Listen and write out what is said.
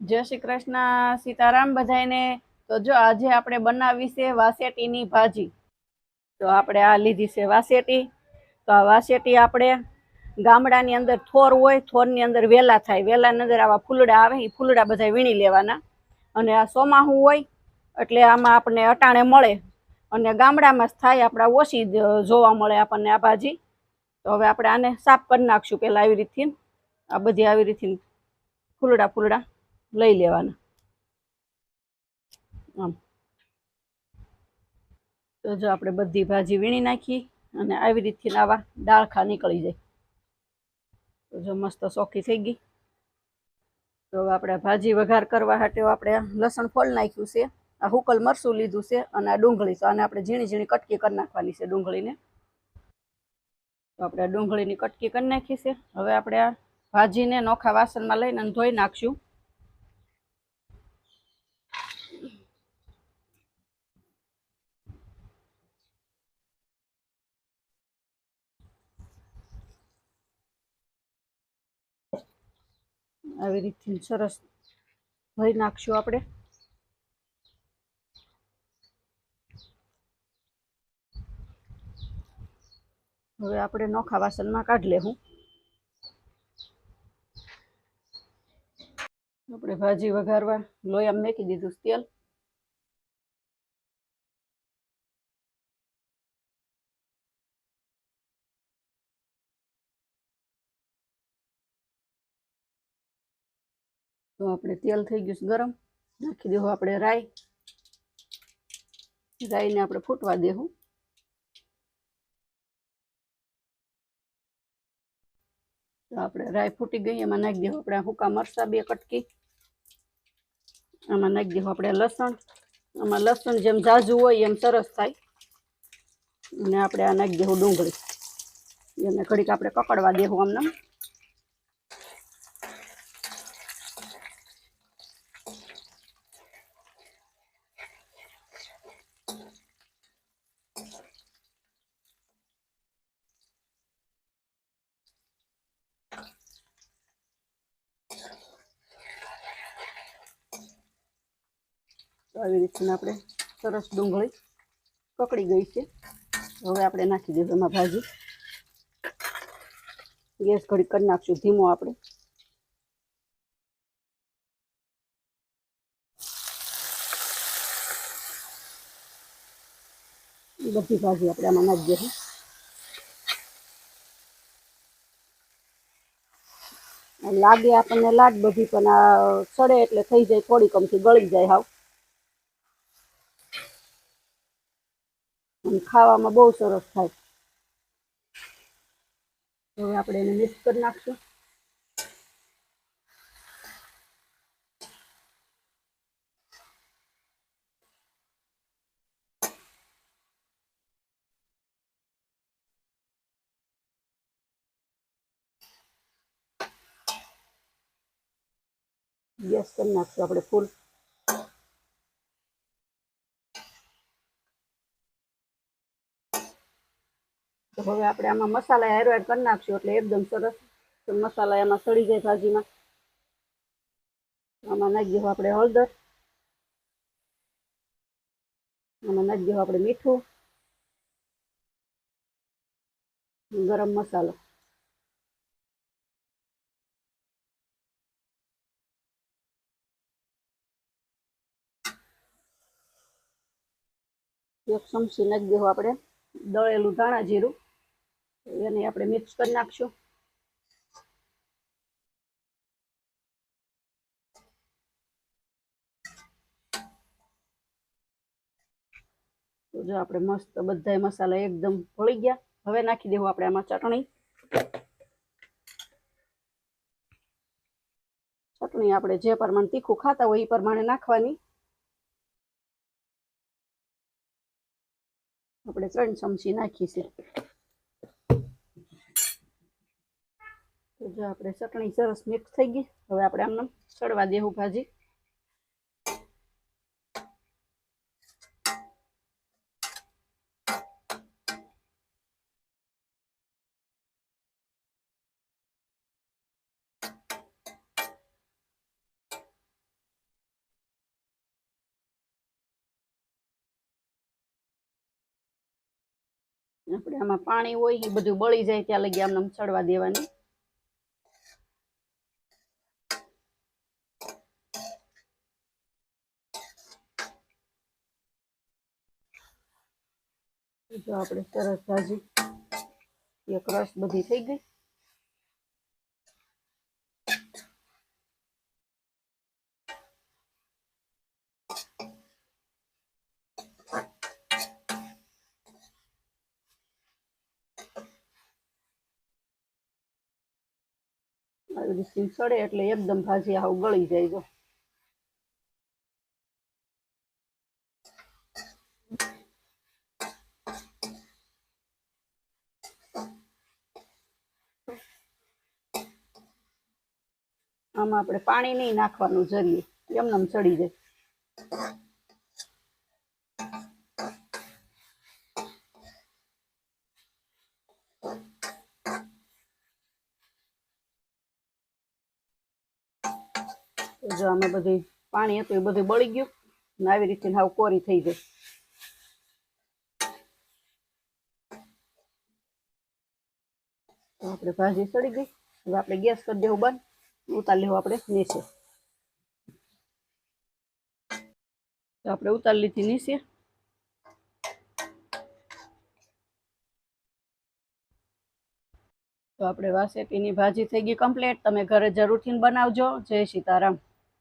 જય શ્રી કૃષ્ણ, સીતારામ બધાયને. તો જો આજે આપણે બનાવી છે વાસેટીની ભાજી. તો આપણે આ લીધી છે વાસેટી. તો આ વાસેટી આપણે ગામડાની અંદર થોર હોય, થોરની અંદર વેલા થાય. વેલાની અંદર આવા ફૂલડા આવે એ ફૂલડા બધા વીણી લેવાના. અને આ સોમાહું હોય, એટલે આમાં આપણને અટાણે મળે. અને ગામડામાં જ થાય, આપણા ઓછી જોવા મળે આપણને આ ભાજી. તો હવે આપણે આને સાફ કરી નાખશું પહેલાં આવી રીતથી. આ બધી આવી રીતથી ફૂલડા ફૂલડા. લઈ લેવાના. આમ. તો જો આપણે બધી ભાજી વીણી નાખી અને આવી રીતથી આવા ડાળખા નીકળી જાય. તો જો મસ્ત ચોખ્ખી થઈ ગઈ. તો આપણે ભાજી વઘાર કરવા માટે આપણે લસણ ફોલ નાખ્યું છે, આ હુકલ મરસું લીધું છે અને આ ડુંગળી. તો આને આપણે ઝીણી ઝીણી કટકી કરી નાખવાની છે ડુંગળીને. તો આપણે ડુંગળીની કટકી કરી નાખી છે. હવે આપણે આ ભાજીને નોખા વાસણમાં લઈને ધોઈ નાખશું. આવી રીતથી સરસ ભરી નાખશું આપણે. હવે આપણે નોખા વાસણમાં કાઢી લેવું આપણે ભાજી વઘારવા લોયા મેકી દીધું તેલ. તો આપણે તેલ થઈ ગયું છે ગરમ. નાખી દેવું આપણે રાઈ. રાઈને આપણે ફૂટવા દેવું તો આપણે રાઈ ફૂટી ગઈ, એમાં નાખી દેવું આપણે હુકા મરચાં બે કટકી. આમાં નાખી દેવું આપણે લસણ. આમાં લસણ જેમ ઝાઝું હોય એમ સરસ થાય. અને આપણે આ નાખી દેવું ડુંગળી. એને ઘડીક આપણે કકડવા દેવું આમને તો આવી રીતના આપણે સરસ ડુંગળી પકડી ગઈ છે. હવે આપણે નાખી દઈશું એમાં ભાજી. ગેસ ઘડી કરી નાખશું ધીમો આપણે. બધી ભાજી આપણે આમાં નાખી દઈશું. લાગે આપણને લાગ બધી, પણ સડે એટલે થઈ જાય થોડી કમથી ગળી જાય હાવ. ખાવામાં બહુ સરસ થાય. હવે આપણે એને મિક્સ કરી નાખશું. ગેસ કરી નાખશું આપણે ફૂલ. તો હવે આપણે આમાં મસાલા હેરો એડ કરી નાખશું, એટલે એકદમ સરસ મસાલા એમાં સડી જાય ભાજીમાં. આમાં નાખી દેવું આપણે હળદર. આમાં નાખી દેવું આપણે મીઠું. ગરમ મસાલો. એક ચમચી નાખી દેવું આપણે. દળેલું ધાણા જીરું, એને આપણે મિક્સ કરી નાખશું. જો આપણે મસ્ત બધા મસાલા એકદમ ભળી ગયા. હવે નાખી દેવું આપણે આમાં ચટણી. ચટણી આપણે જે પ્રમાણે તીખું ખાતા હોય એ પ્રમાણે નાખવાની. આપણે ત્રણ ચમચી નાખી છે તો જો આપણે ચટણી સરસ મિક્સ થઈ ગઈ. હવે આપણે આમને ચડવા દેવું ભાજી. આપણે આમાં પાણી હોય એ બધું બળી જાય ત્યાં લગી આમને આમ ચડવા દેવાની. જો આપણે સરસ ભાજી એક રસ બધી થઈ ગઈ. આવી રીતે સડે એટલે એકદમ ભાજી આવ ગળી જાય જો. આમાં આપણે પાણી નહીં નાખવાનું, જરીએ. એમને ચડી જાય. જો આમાં બધું પાણી હતું, એ બધું બળી ગયું ને આવી રીતે હાવ કોરી થઈ ગઈ. તો આપણે ભાજી સડી ગઈ. હવે આપણે ગેસ કરી દેવું બંધ. ઉતારી લેવું આપણે નીચે. તો આપણે ઉતારી લીધી નીચે. તો આપણે વાસેટીની ભાજી થઈ ગઈ કમ્પ્લીટ તમે ઘરે જરૂરથી બનાવજો. જય સીતારામ.